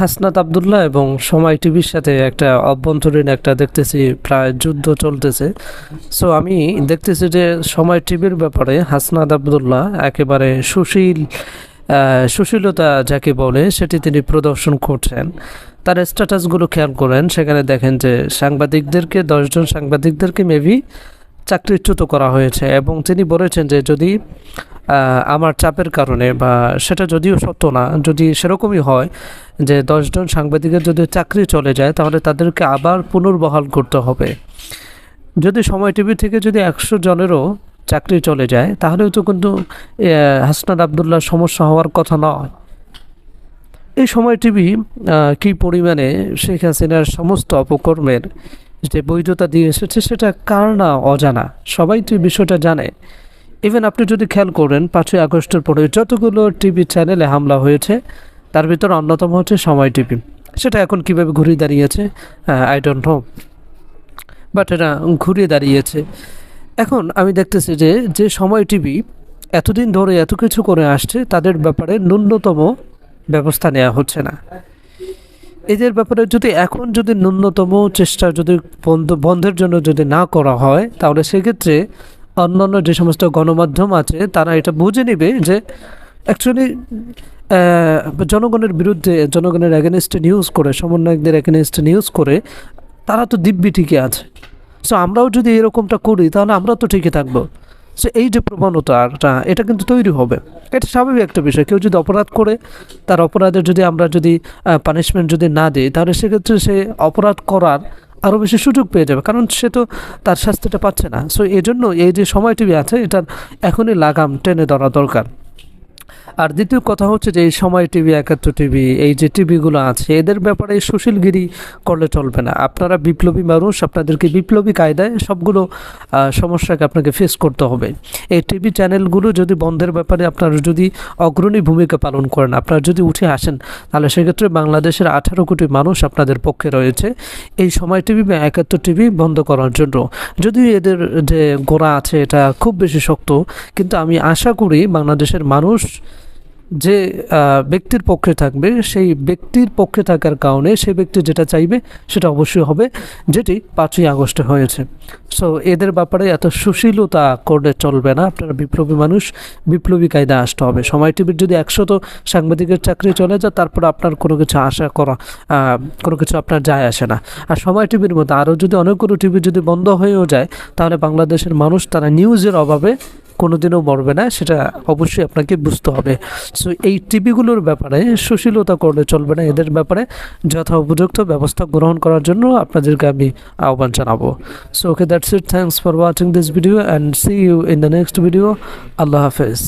হাসনাত আবদুল্লাহ এবং সময় টিভির সাথে একটা অভ্যন্তরীণ একটা দেখতেছি, প্রায় যুদ্ধ চলতেছে। সো আমি দেখতেছি যে সময় টিভির ব্যাপারে হাসনাত আবদুল্লাহ একেবারে সুশীল সুশীলতা যাকে বলে, সেটি তিনি প্রদর্শন করছেন। তার স্ট্যাটাসগুলো খেয়াল করেন, সেখানে দেখেন যে সাংবাদিকদেরকে, দশজন সাংবাদিকদেরকে মেবি চাকরিচ্যুত করা হয়েছে এবং তিনি বলেছেন যে যদি আমার চাপের কারণে বা সেটা যদিও সত্য না, যদি সেরকমই হয় যে দশজন সাংবাদিকের যদি চাকরি চলে যায়, তাহলে তাদেরকে আবার পুনর্বহাল করতে হবে। যদি সময় টিভি থেকে যদি একশো জনেরও চাকরি চলে যায়, তাহলেও তো কিন্তু হাসনাত আবদুল্লাহ সমস্যা হওয়ার কথা নয়। এই সময় টিভি কী পরিমাণে শেখ হাসিনার সমস্ত অপকর্মের যে বৈধতা দিয়ে এসেছে, সেটা কার না অজানা? সবাই তো বিষয়টা জানে। ইভেন আপনি যদি খেয়াল করেন, পাঁচই আগস্টের পরে যতগুলো টিভি চ্যানেলে হামলা হয়েছে, তার ভিতর অন্যতম হচ্ছে সময় টিভি। সেটা এখন কীভাবে ঘুরিয়ে দাঁড়িয়েছে আই ডোন্ট নো বাট এটা ঘুরিয়ে দাঁড়িয়েছে। এখন আমি দেখতেছি যে যে সময় টিভি এতদিন ধরে এত কিছু করে আসছে, তাদের ব্যাপারে ন্যূনতম ব্যবস্থা নেওয়া হচ্ছে না। এদের ব্যাপারে যদি এখন যদি ন্যূনতম চেষ্টা যদি বন্ধ, বন্ধের জন্য যদি না করা হয়, তাহলে সেক্ষেত্রে অন্যান্য যে সমস্ত গণমাধ্যম আছে, তারা এটা বুঝে নেবে যে অ্যাকচুয়ালি জনগণের বিরুদ্ধে, জনগণের অ্যাগেনিস্টে নিউজ করে, সমন্বয়কদের অ্যাগেনিস্টে নিউজ করে, তারা তো দিব্যি ঠিকই আছে। সো আমরাও যদি এরকমটা করি, তাহলে আমরা তো ঠিকই থাকব। সো এই যে প্রবণতাটা, এটা কিন্তু তৈরি হবে। এটা স্বাভাবিক একটা বিষয়। কেউ যদি অপরাধ করে, তার অপরাধের যদি আমরা যদি পানিশমেন্ট যদি না দিই, তাহলে সেক্ষেত্রে সে অপরাধ করার আরও বেশি সুযোগ পেয়ে যাবে, কারণ সে তো তার শাস্তিটা পাচ্ছে না। সো এই জন্য এই যে সময় টিভি আছে, এটার এখনই লাগাম টেনে ধরা দরকার। আর দ্বিতীয় কথা হচ্ছে যে এই সময় টিভি, একাত্তর টিভি, এই যে টিভিগুলো আছে, এদের ব্যাপারে সুশীলগিরি করলে চলবে না। আপনারা বিপ্লবী মানুষ, আপনাদেরকে বিপ্লবী কায়দায় সবগুলো সমস্যাকে আপনাকে ফেস করতে হবে। এই টিভি চ্যানেলগুলো যদি বন্ধের ব্যাপারে আপনারা যদি অগ্রণী ভূমিকা পালন করেন, আপনারা যদি উঠে আসেন, তাহলে সেক্ষেত্রে বাংলাদেশের আঠারো কোটি মানুষ আপনাদের পক্ষে রয়েছে। এই সময় টিভি বা একাত্তর টিভি বন্ধ করার জন্য। যদিও এদের যে গোড়া আছে, এটা খুব বেশি শক্ত, কিন্তু আমি আশা করি বাংলাদেশের মানুষ যে ব্যক্তির পক্ষে থাকবে, সেই ব্যক্তির পক্ষে থাকার কারণে সেই ব্যক্তি যেটা চাইবে সেটা অবশ্যই হবে, যেটি পাঁচই আগস্টে হয়েছে। সো এদের ব্যাপারে এত সুশীলতা করলে চলবে না, আপনারা বিপ্লবী মানুষ, বিপ্লবী কায়দা আসতে হবে। সময় টিভির যদি একশত সাংবাদিকের চাকরি চলে যায়, তারপর আপনার কোনো কিছু আশা করা কোনো কিছু আপনার যায় আসে না। আর সময় টিভির মধ্যে আরও যদি অনেকগুলো টিভি যদি বন্ধ হয়েও যায়, তাহলে বাংলাদেশের মানুষ তারা নিউজের অভাবে কোনোদিনও মরবে না, সেটা অবশ্যই আপনাকে বুঝতে হবে। সো এই টিভিগুলোর ব্যাপারে সুশীলতা করলে চলবে না। এদের ব্যাপারে যথা উপযুক্ত ব্যবস্থা গ্রহণ করার জন্য আপনাদেরকে আমি আহ্বান জানাব। So okay that's it thanks for watching this video and see you in the next video আল্লাহ হাফেজ।